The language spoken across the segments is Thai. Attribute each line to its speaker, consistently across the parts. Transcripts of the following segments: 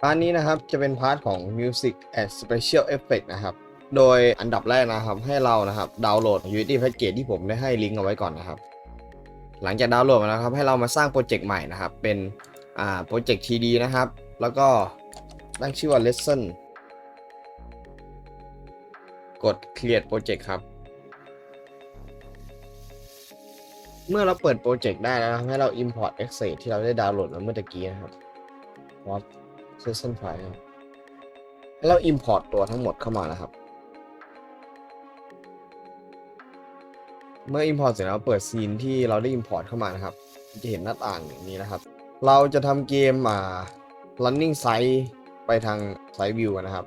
Speaker 1: พาร์ทนี้นะครับจะเป็นพาร์ทของ Music and Special Effect นะครับ โดยอันดับแรกนะครับให้เรานะครับดาวน์โหลด Unity Package ที่ผมได้ให้ลิงก์เอาไว้ก่อนนะครับ หลังจากดาวน์โหลดมาแล้วครับให้เรามาสร้างโปรเจกต์ใหม่นะครับ เป็นอ่าโปรเจกต์ TD นะครับ แล้วก็ตั้งชื่อว่า Lesson กด Create Project ครับ เมื่อเราเปิดโปรเจกต์ได้แล้วนะครับให้เรา Import Access ที่เราได้ดาวน์โหลดมาเมื่อตะกี้นะครับ Session File ครับให้เรา Import ตัวทั้งหมดเข้ามานะครับ เมื่อ Import เสร็จแล้วเปิดซีนที่เราได้ Import เข้ามานะครับ จะเห็นหน้าต่างอย่างนี้นะครับ เราจะทำเกมอ่า running site ไปทาง site view นะครับ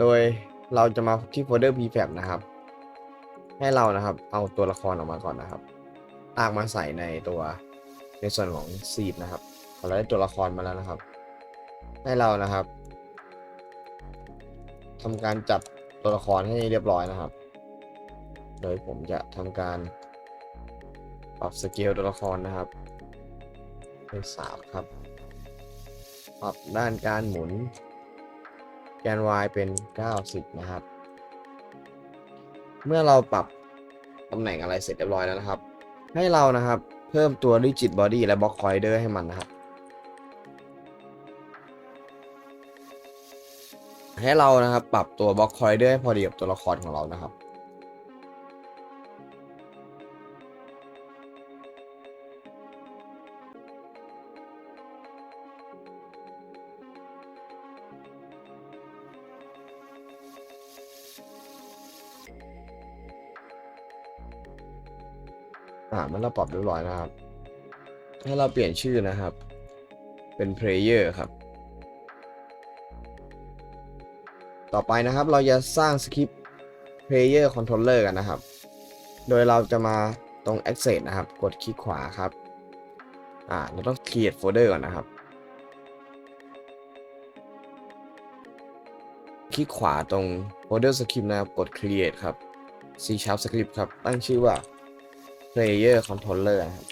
Speaker 1: โดยเราจะมาที่โฟลเดอร์ prefab นะครับ ให้เรานะครับ เอาตัวละครออกมาก่อนนะครับลากมาใส่ในตัวในส่วนของซีดนะครับ เราได้ตัวละครมาแล้วนะครับ ให้เรานะครับทำการจัดตัวละครให้เรียบร้อยนะครับ โดยผมจะทำการปรับสเกลตัวละครนะครับเป็นสามครับ ปรับด้านการหมุน แกน y เป็น 90 นะครับ เมื่อเราปรับตำแหน่งอะไรเสร็จเรียบร้อยแล้วนะครับ ให้เรานะครับ เพิ่มตัว rigid body และ block collider ให้มันนะครับ ให้เรานะครับ ปรับตัว block collider ให้พอดีกับตัวละครของเรานะครับอ่ามื่อเราปรับเรียบร้อยนะครับ ให้เราเปลี่ยนชื่อนะครับ เป็น player ครับ ต่อไปนะครับเราจะสร้างสคริปต์ player controller กันนะครับ โดยเราจะมาตรง access นะครับ กดคลิกขวาครับ อ่า เราต้อง create folder ก่อนนะครับ คลิกขวาตรง folder script นะครับ กด create ครับ C sharp script ครับ ตั้งชื่อว่า player controller นะครับ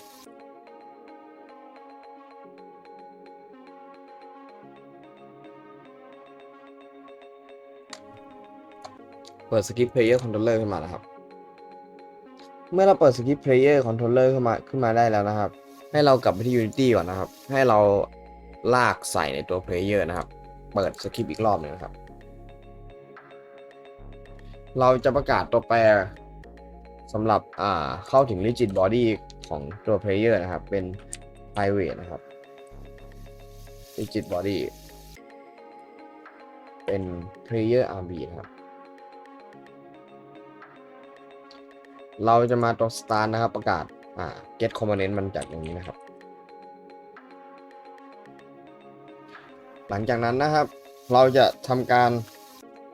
Speaker 1: เปิด skip player controller ขึ้นมานะครับ เมื่อเราเปิด skip player controller ขึ้นมาขึ้นมาได้แล้วนะครับ ให้เรากลับไปที่ unity ก่อนนะครับ ให้เราลากใส่ในตัว player นะครับ เปิด skip อีกรอบหนึงนะครับ เราจะประกาศตัวแปรสำหรับอ่าเข้าถึง rigid body ของตัว player นะครับ เป็น private นะครับ rigid body เป็น player RB นะครับ เราจะมาตัว start นะครับประกาศอ่า get component มันจากตรงนี้นะครับ หลังจากนั้นนะครับ เราจะทำการ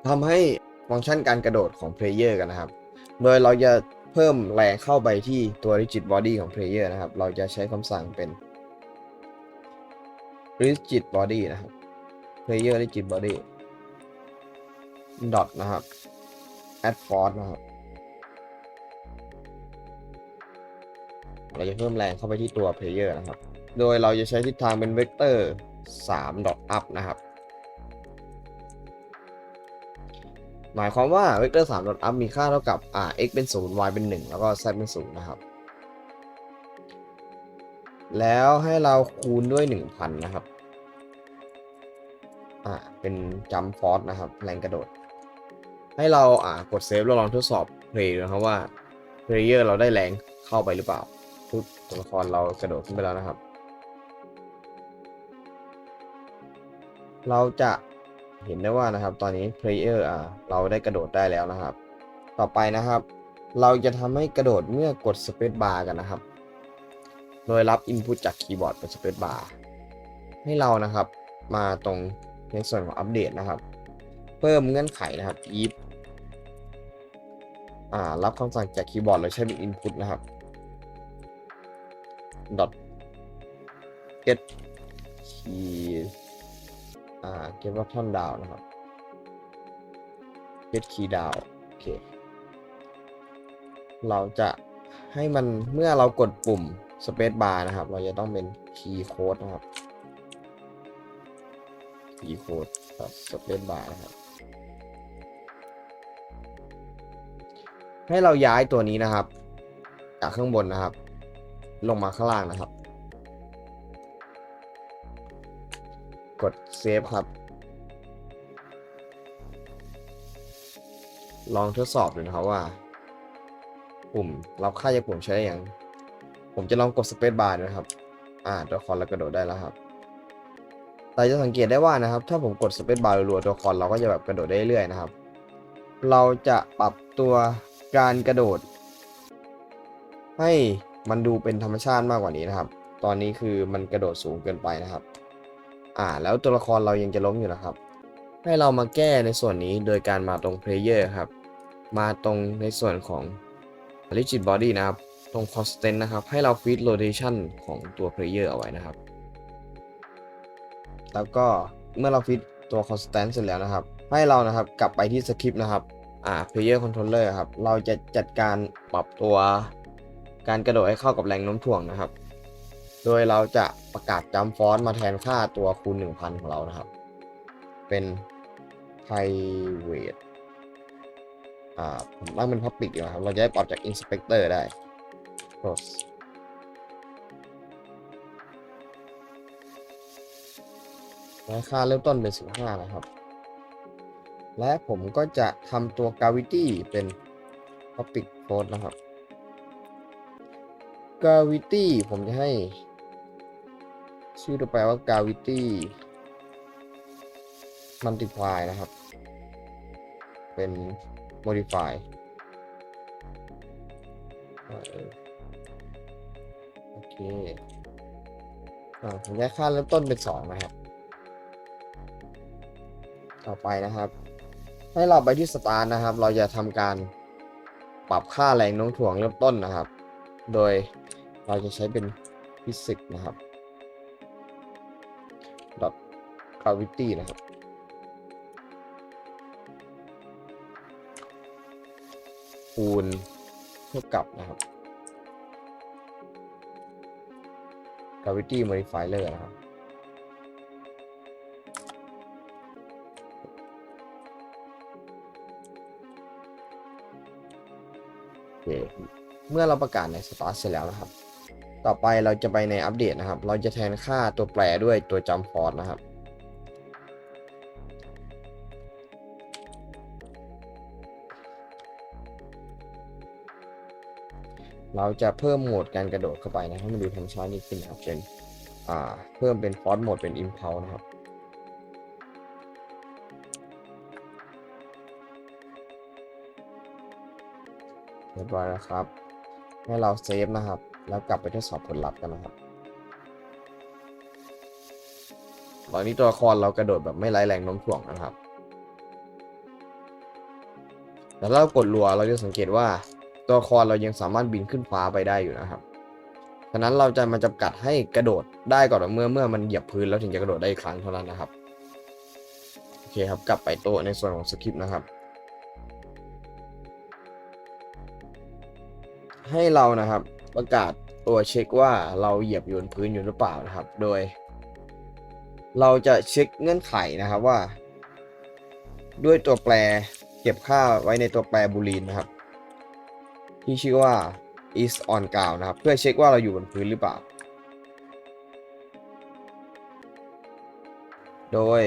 Speaker 1: ทำให้ฟังก์ชันการกระโดดของ player กันนะครับ โดยเราจะเพิ่มแรงเข้าไปที่ตัว rigid body ของ player นะครับ เราจะใช้คำสั่งเป็น rigid body นะครับ player rigid body dot นะครับ add force นะครับ เราจะเพิ่มแรงเข้าไปที่ตัว player นะครับ โดยเราจะใช้ทิศทางเป็นเวกเตอร์3 dot up นะครับ หมายความว่าเวกเตอร์3 dot up มีค่าเท่ากับอ่า x เป็น 0 y เป็น 1 แล้วก็ z เป็น 0 นะครับ แล้วให้เราคูณด้วย 1,000 นะครับ อ่า เป็นจัมฟอร์สนะครับ แรงกระโดด ให้เราอ่ากดเซฟแล้วลองทดสอบเพลย์ดูนะครับว่าเพลเยอร์เราได้แรงเข้าไปหรือเปล่า ปุ๊บตัวละครเรากระโดดขึ้นไปแล้วนะครับ เราจะเห็นได้ว่านะครับ ตอนนี้ player อ่าเราได้กระโดดได้แล้วนะครับ ต่อไปนะครับ เราจะทำให้กระโดดเมื่อกด space bar กันนะครับ โดยรับ input จากคีย์บอร์ดเป็น space bar ให้เรานะครับมาตรงในส่วนของอัปเดตนะครับ เพิ่มเงื่อนไขนะครับ if อ่ารับคำสั่งจากคีย์บอร์ดโดยใช้เป็น input นะครับ dot get key อ่า get button down นะครับ get key down โอเค เราจะให้มันเมื่อเรากดปุ่ม space bar นะครับ เราจะต้องเป็น key code นะครับ e code สเปซบาร์นะครับ ให้เราย้ายตัวนี้นะครับ จากข้างบนนะครับ ลงมาข้างล่างนะครับ กดเซฟครับ ลองทดสอบดูนะครับว่า ปุ่มรับค่าจากปุ่มใช้อย่าง ผมจะลองกดสเปซบาร์นะครับ อ่าตัวละครเรากระโดดได้แล้วครับ แต่จะสังเกตได้ว่านะครับ ถ้าผมกดสเปซบาร์รัวๆตัวละครเราก็จะแบบกระโดดได้เรื่อยนะครับ เราจะปรับตัวการกระโดด ให้ มันดูเป็นธรรมชาติมากกว่านี้นะครับ ตอนนี้คือมันกระโดดสูงเกินไปนะครับ อ่า แล้วตัวละครเรายังจะล้มอยู่นะครับ ให้เรามาแก้ในส่วนนี้โดยการมาตรง Player ครับ มาตรงในส่วนของ Rigid Body นะครับ ตรง Constant นะครับ ให้เรา Feed Rotation ของตัว Player เอาไว้นะครับ แล้วก็เมื่อเรา Feed ตัว Constant เสร็จแล้วนะครับ ให้เรานะครับกลับไปที่ Script นะครับ อ่า Player Controller ครับ เราจะจัดการปรับตัว การกระโดดให้เข้ากับแรงโน้มถ่วงนะครับ โดยเราจะประกาศจำฟอนต์มาแทนค่าตัวคูณ 1000 ของเรานะครับ เป็น private อ่าผมตั้งเป็น public ดีกว่าครับ เราจะได้ปรับจาก inspector ได้ close และค่าเริ่มต้นเป็น 15 นะครับ และผมก็จะทำตัว gravity เป็น public float นะครับ gravity ผมจะให้ ชื่อตัวแปลว่า gravity multiply นะครับ เป็น modify อ่เออโอเคอ่าผมได้ค่าเริ่มต้นเป็น 2 นะครับ ต่อไปนะครับ ให้เราไปที่ start นะครับ เราจะทำการปรับค่าแรงโน้มถ่วงเริ่มต้นนะครับ โดย เราจะใช้เป็น physics นะครับ dot gravity นะครับ คูณเท่ากับนะครับ gravity modifier นะครับเคเมื่อเราประกาศใน start เสร็จแล้วนะครับ ต่อไปเราจะไปในอัปเดตนะครับ เราจะแทนค่าตัวแปรด้วยตัวจำฟอร์นะครับ เราจะเพิ่มโหมดการกระโดดเข้าไปนะให้มันดูธรรมชาติยิ่งขึ้นนะครับเป็นเพิ่มเป็นฟอร์โหมดเป็น impulse นะครับเรียบร้อยแล้วครับ ให้เราเซฟนะครับ แล้วกลับไปทดสอบผลลัพธ์กันนะครับตอนนี้ตัวละครเรากระโดดแบบไม่ไร้แรงโน้มถ่วงนะครับแต่ถ้าเรากดรัวเราจะสังเกตว่าตัวละครเรายังสามารถบินขึ้นฟ้าไปได้อยู่นะครับฉะนั้นเราจะมาจำกัดให้กระโดดได้ก่อนเมื่อเมื่อมันเหยียบพื้นแล้วถึงจะกระโดดได้อีกครั้งเท่านั้นนะครับ โอเคครับกลับไปโต๊ะในส่วนของสคริปต์นะครับ ให้เรานะครับ ประกาศตัวเช็คว่าเราเหยียบอยู่บนพื้นอยู่หรือเปล่านะครับ โดย เราจะเช็คเงื่อนไขนะครับว่า ด้วยตัวแปรเก็บค่าไว้ในตัวแปรบูลีนนะครับ ที่ชื่อว่า is on ground นะครับ เพื่อเช็คว่าเราอยู่บนพื้นหรือเปล่า โดย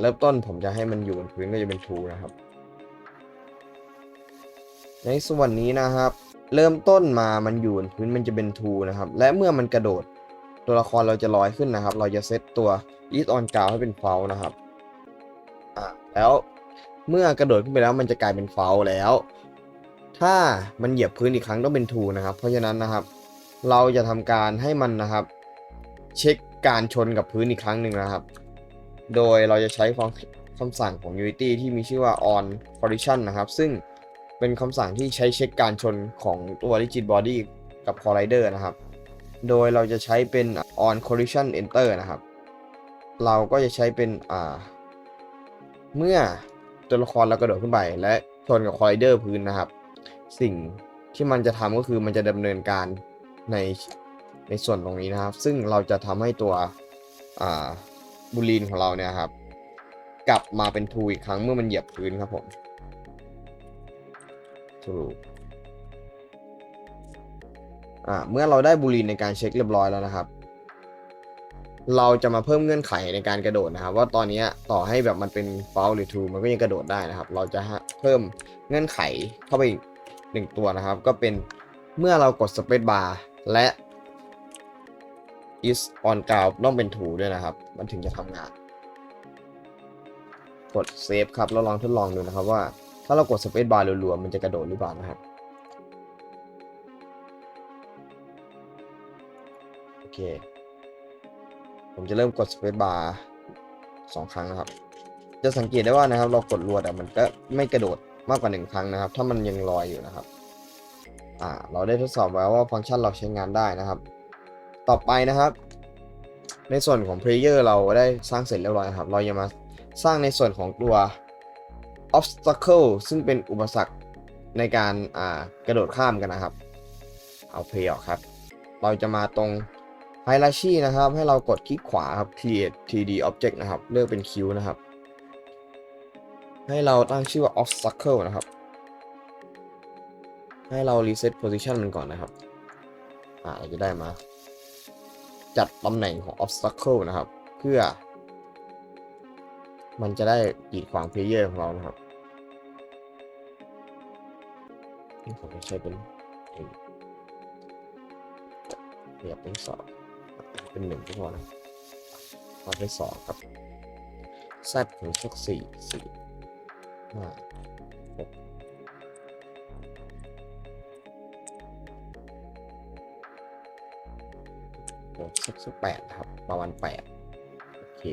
Speaker 1: เริ่มต้นผมจะให้มันอยู่บนพื้นก็จะเป็น true นะครับ ในส่วนนี้นะครับ เริ่มต้นมามันอยู่บนพื้นมันจะเป็น true นะครับ และเมื่อมันกระโดด ตัวละครเราจะลอยขึ้นนะครับ เราจะเซตตัว is on ground ให้เป็น false นะครับอ่าแล้วเมื่อกระโดดขึ้นไปแล้วมันจะกลายเป็น false แล้ว ถ้ามันเหยียบพื้นอีกครั้งต้องเป็น true นะครับ เพราะฉะนั้นนะครับ เราจะทำการให้มันนะครับ เช็คการชนกับพื้นอีกครั้งหนึ่งนะครับ โดยเราจะใช้ฟังคำสั่งของ Unity ที่มีชื่อว่า on collision นะครับ ซึ่ง เป็นคำสั่งที่ใช้เช็คการชนของตัว rigid body กับ collider นะครับ โดยเราจะใช้เป็น on collision enter นะครับ เราก็จะใช้เป็นอ่าเมื่อตัวละครเรากระโดดขึ้นไป และชนกับ collider พื้นนะครับ สิ่งที่มันจะทำก็คือมันจะดำเนินการในในส่วนตรงนี้นะครับ ซึ่งเราจะทำให้ตัวอ่าบูลีนของเราเนี่ยครับ กลับมาเป็น true อีกครั้งเมื่อมันเหยียบพื้นครับผม true อ่าเมื่อเราได้บูลีนในการเช็คเรียบร้อยแล้วนะครับ เราจะมาเพิ่มเงื่อนไขในการกระโดดนะครับ ว่าตอนนี้ต่อให้แบบมันเป็น false หรือ true มันก็ยังกระโดดได้นะครับ เราจะเพิ่มเงื่อนไขเข้าไปอีกหนึ่งตัวนะครับ ก็เป็นเมื่อเรากด space bar และ is on ground ต้องเป็น true ด้วยนะครับ มันถึงจะทำงาน กด save ครับ แล้วลองทดลองดูนะครับว่า ถ้าเรากด space bar รัวๆมันจะกระโดดหรือเปล่านะครับโอเค ผมจะเริ่มกด space bar สองครั้งนะครับ จะสังเกตได้ว่านะครับ เรากดรัวแต่มันก็ไม่กระโดดมากกว่าหนึ่งครั้งนะครับ ถ้ามันยังลอยอยู่นะครับอ่าเราได้ทดสอบแล้ว่าฟังก์ชันเราใช้งานได้นะครับ ต่อไปนะครับ ในส่วนของ player เราได้สร้างเสร็จเรียบร้อยครับ เราจะมาสร้างในส่วนของตัว obstacle ซึ่งเป็นอุปสรรคในการกระโดดข้ามกันนะครับ เอา play ออกครับ เราจะมาตรง hierarchy นะครับ ให้เรากดคลิกขวาครับ create 3D object นะครับ เลือกเป็นคิวนะครับ ให้เราตั้งชื่อว่า obstacle นะครับ ให้เรา reset position มันก่อนนะครับ อ่าเราจะได้มา จัดตำแหน่งของ obstacle นะครับ เพื่อ มันจะได้กีดขวาง player ของเรานะครับ ผมจะใช้เป็นเรียบเป็นสองเป็นหนึ่งก็พอนะมาเป็นสองครับ z ถึงสักสี่สี่ห้าหกหกสักสักแปดครับ ประมาณแปดโอเค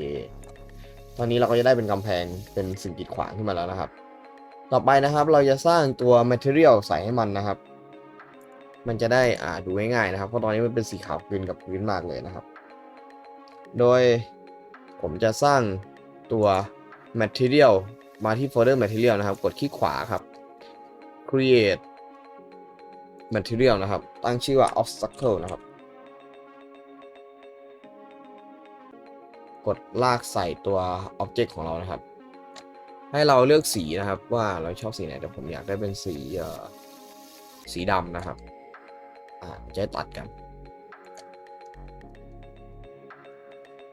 Speaker 1: ตอนนี้เราก็จะได้เป็นกำแพงเป็นสิ่งกีดขวางขึ้นมาแล้วนะครับ ต่อไปนะครับเราจะสร้างตัว material ใส่ให้มันนะครับ มันจะได้อ่าดูง่ายๆนะครับ เพราะตอนนี้มันเป็นสีขาวกลืนกับพื้นมากเลยนะครับ โดยผมจะสร้างตัว material มาที่โฟลเดอร์ material นะครับ กดคลิกขวาครับ create material นะครับ ตั้งชื่อว่า obstacle นะครับ กดลากใส่ตัว object ของเรานะครับ ให้เราเลือกสีนะครับ ว่าเราชอบสีไหนแต่ผมอยากได้เป็นสีเอ่อสีดำนะครับ อ่าจะตัดกัน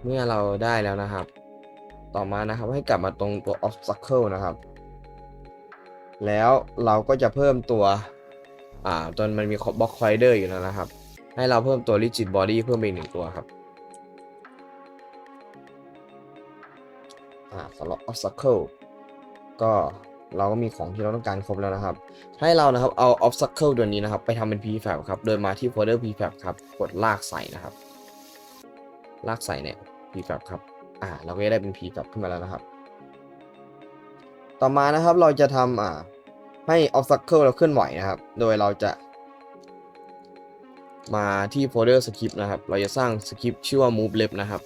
Speaker 1: เมื่อเราได้แล้วนะครับ ต่อมานะครับให้กลับมาตรงตัว obstacle นะครับ แล้วเราก็จะเพิ่มตัวอ่าจนมันมี box collider อยู่แล้วนะครับ ให้เราเพิ่มตัว rigid body เพิ่มไปอีกหนึ่งตัวครับอ่าสำหรับ obstacle ก็เราก็มีของที่เราต้องการครบแล้วนะครับ ให้เรานะครับเอา obstacle ตัวนี้นะครับ ไปทำเป็น prefab ครับ โดยมาที่ folder prefab ครับ กดลากใส่นะครับ ลากใส่เนี่ย prefab ครับ อ่า เราก็จะได้เป็น prefab ขึ้นมาแล้วนะครับ ต่อมานะครับเราจะทำอ่าให้ obstacle เราเคลื่อนไหวนะครับ โดยเราจะ มาที่ folder script นะครับ เราจะสร้างสคริปต์ชื่อว่า move left นะครับ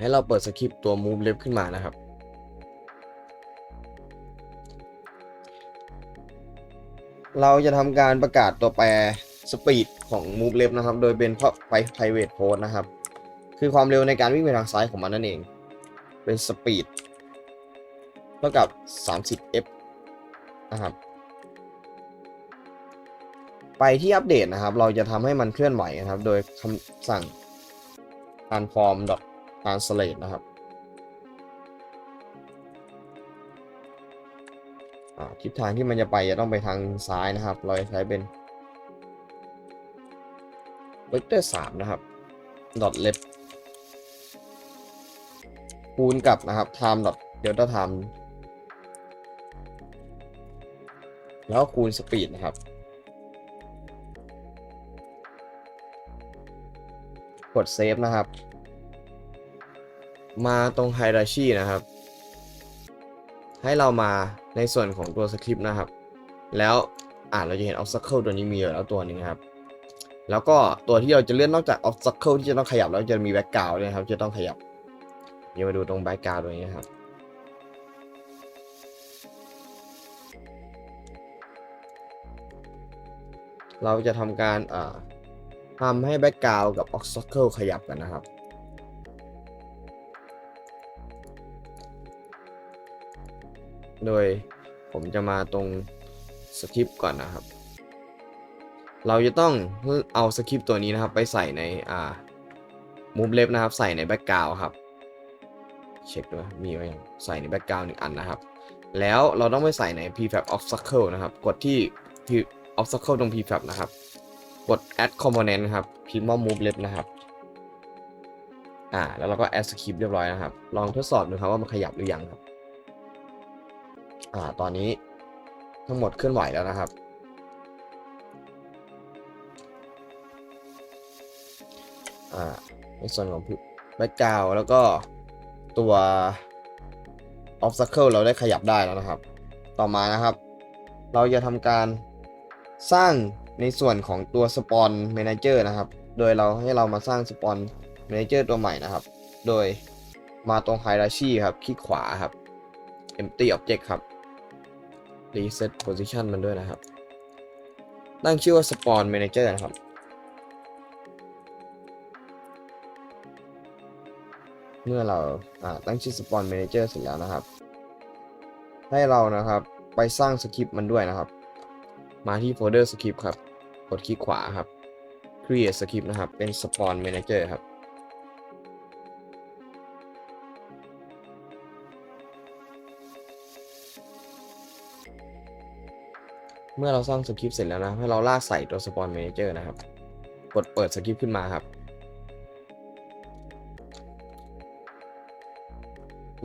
Speaker 1: ให้เราเปิดสคริปต์ตัว move left ขึ้นมานะครับ เราจะทำการประกาศตัวแปร speed ของ move left นะครับ โดยเป็นไป private post นะครับ คือความเร็วในการวิ่งไปทางซ้ายของมันนั่นเอง เป็น speed เท่ากับ 30f นะครับ ไปที่อัปเดตนะครับ เราจะทำให้มันเคลื่อนไหวนะครับ โดยคำสั่ง transform translate นะครับทิศทางที่มันจะไปจะต้องไปทางซ้ายนะครับ เราจะใช้เป็น vector 3นะครับ dot left คูณกับนะครับ time dot delta time แล้วคูณ speed นะครับ กดเซฟนะครับ มาตรง hierarchy นะครับ ให้เรามาในส่วนของตัวสคริปต์นะครับ แล้วอ่าเราจะเห็น obstacle ตัวนี้มีอยู่แล้วตัวนึงครับ แล้วก็ตัวที่เราจะเลื่อนนอกจาก obstacle ที่จะต้องขยับแล้วจะมี background ด้วยนะครับจะต้องขยับเดี๋ยวมาดูตรง background ตัวนี้นครับเราจะทำการอ่าทำให้แบ็กกราวกับ obstacle ขยับกันนะครับ โดยผมจะมาตรงสคริปต์ก่อนนะครับ เราจะต้องเอาสคริปต์ตัวนี้นะครับไปใส่ในอ่ามูฟเล็บนะครับ ใส่ในแบ็กกราวครับ เช็คด้วยมีไหมใส่ในแบ็กกราวหนึ่งอันนะครับ แล้วเราต้องไปใส่ใน prefab obstacle นะครับ กดที่ P- obstacle ตรง prefab นะครับ กด add component นะครับพิมพ์ว่า move left นะครับอ่าแล้วเราก็ add script เรียบร้อยนะครับ ลองทดสอบดูครับว่ามันขยับหรือยังครับ อ่า ตอนนี้ทั้งหมดเคลื่อนไหวแล้วนะครับ อ่า ในส่วนของ background แล้วก็ตัว obstacle เราได้ขยับได้แล้วนะครับ ต่อมานะครับ เราจะทำการสร้างในส่วนของตัว spawn manager นะครับ โดยเราให้เรามาสร้าง spawn manager ตัวใหม่นะครับ โดยมาตรง hierarchy ครับ คลิกขวาครับ empty object ครับ reset position มันด้วยนะครับ ตั้งชื่อว่า spawn manager นะครับ เมื่อเราตั้งชื่อ spawn manager เสร็จแล้วนะครับ ให้เรานะครับไปสร้างสคริปต์มันด้วยนะครับ มาที่โฟลเดอร์สคริปต์ครับ กดคลิกขวาครับ create script นะครับ เป็น spawn manager ครับ เมื่อเราสร้างสคริปต์เสร็จแล้วนะให้เราลากใส่ตัว spawn manager นะครับ กดเปิดสคริปต์ขึ้นมาครับ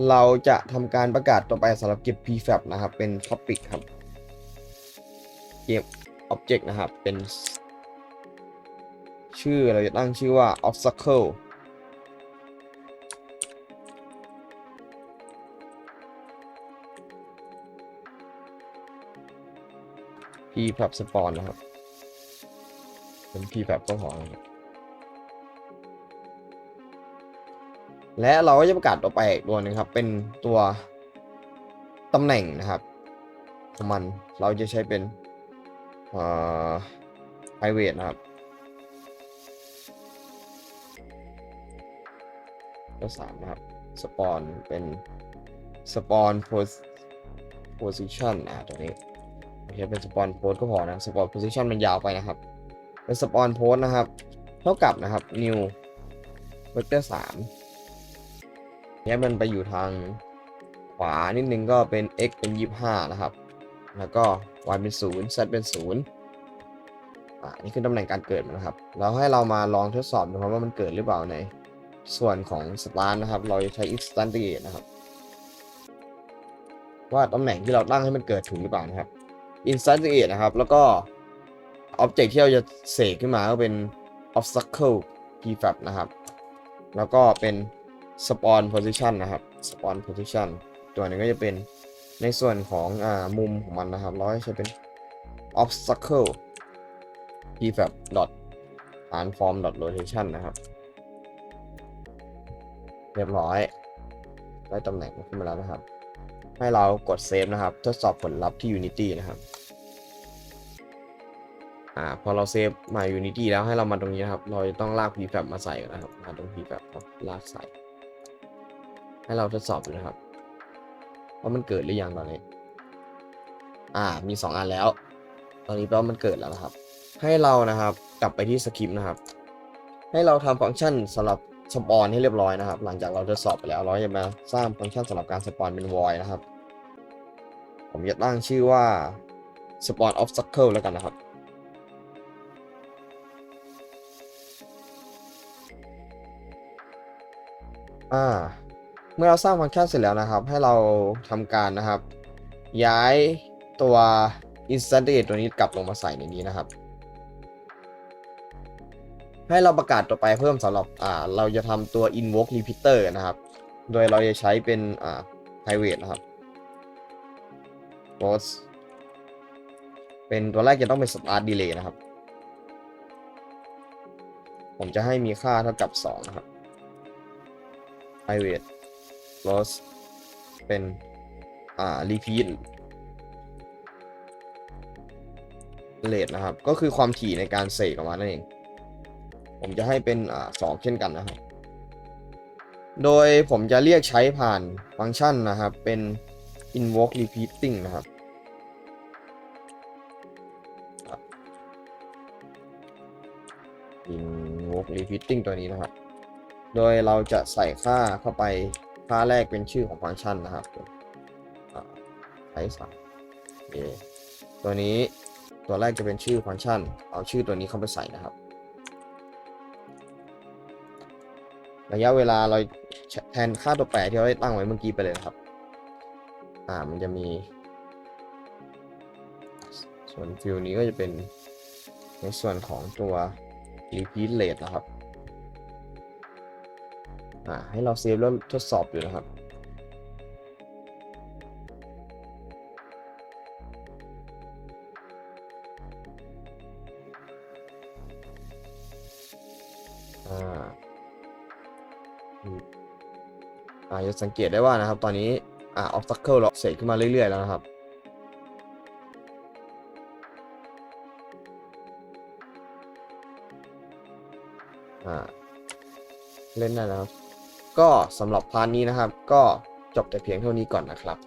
Speaker 1: เราจะทำการประกาศต่อไปสำหรับเก็บ prefab นะครับ เป็น topic ครับ เก็บ object นะครับ เป็น ชื่อเราจะตั้งชื่อว่า obstacle พีพับสปอนนะครับ เป็นพีพับก็พอนะครับและเราก็จะประกาศต่อไปอีกตัวนึงครับ เป็นตัวตำแหน่งนะครับของมันเราจะใช้เป็นเอ่อ private นะครับก็สามนะครับ spawn เป็น spawn pos- position อ่าตัวนี้ โอเคเป็น spawn post ก็พอนะ spawn position มันยาวไปนะครับ เป็น spawn post นะครับ เท่ากับนะครับ new vector 3เนี่ยมันไปอยู่ทางขวานิดนึงก็เป็น x เป็น 25 นะครับ แล้วก็ y เป็น 0 z เป็น 0 อ่า นี่คือตำแหน่งการเกิดมันนะครับ แล้วให้เรามาลองทดสอบดูครับว่ามันเกิดหรือเปล่าในส่วนของ start นะครับ เราจะใช้ instantiate นะครับ ว่าตำแหน่งที่เราตั้งให้มันเกิดถูกหรือเปล่านะครับ instantiate นะครับ แล้วก็ object ที่เราจะเสกขึ้นมาก็เป็น obstacle prefab นะครับ แล้วก็เป็น spawn position นะครับ spawn position ตัวนึงก็จะเป็นในส่วนของอ่ามุมของมันนะครับ เราให้ใช้เป็น obstacle prefab dot transform dot rotation นะครับ เรียบร้อย ได้ตำแหน่งขึ้นมาแล้วนะครับ ให้เรากดเซฟนะครับ ทดสอบผลลัพธ์ที่ Unity นะครับอ่าพอเราเซฟมา Unity แล้วให้เรามาตรงนี้นะครับ เราจะต้องลาก prefab มาใส่นนะครับ มาตรง prefab ครับลากใส่ ให้เราทดสอบดูนะครับว่ามันเกิดหรือยังตอนนี้ อ่า มี 2 อันแล้ว ตอนนี้แปลว่ามันเกิดแล้วนะครับ ให้เรานะครับ กลับไปที่สคริปต์นะครับ ให้เราทำฟังก์ชันสำหรับ สปอนให้เรียบร้อยนะครับ หลังจากเราทดสอบไปแล้วเราจะมาสร้างฟังก์ชันสำหรับการสปอนเป็น void นะครับ ผมจะตั้งชื่อว่า spawn obstacle แล้วกันนะครับ อ่า เมื่อเราสร้างฟังก์ชันเสร็จแล้วนะครับ ให้เราทำการนะครับ ย้ายตัว instantiate ตัวนี้กลับลงมาใส่ในนี้นะครับ ให้เราประกาศต่อไปเพิ่มสำหรับอ่าเราจะทำตัว invoke repeater นะครับ โดยเราจะใช้เป็นอ่า private นะครับ post เป็นตัวแรกจะต้องเป็น start delay นะครับ ผมจะให้มีค่าเท่ากับ 2 นะครับ private loss เป็นอ่า repeat rate นะครับ ก็คือความถี่ในการเสกออกมานั่นเอง ผมจะให้เป็นอสองเช่นกันนะครับ โดยผมจะเรียกใช้ผ่านฟังก์ชันนะครับ เป็น invoke repeating นะครับ invoke repeating ตัวนี้นะครับ โดยเราจะใส่ค่าเข้าไป ค่าแรกเป็นชื่อของฟังก์ชันนะครับใช้สามตัวนี้ตัวแรกจะเป็นชื่อฟังก์ชัน เอาชื่อตัวนี้เข้าไปใส่นะครับ ระยะเวลาเราแทนค่าตัวแปรที่เราได้ตั้งไว้เมื่อกี้ไปเลยนะครับอ่ามันจะมี ส่วนฟิลนี้ก็จะเป็นในส่วนของตัว repeat rate นะครับอ่าให้เราเซฟแล้วทดสอบอยู่นะครับ สังเกตได้ว่านะครับ ตอนนี้อ่าออฟซัคเคิลเราเสกขึ้นมาเรื่อยๆแล้วนะครับอ่าเล่นได้นะครับก็สำหรับพาร์ทนี้นะครับ ก็จบแต่เพียงเท่านี้ก่อนนะครับ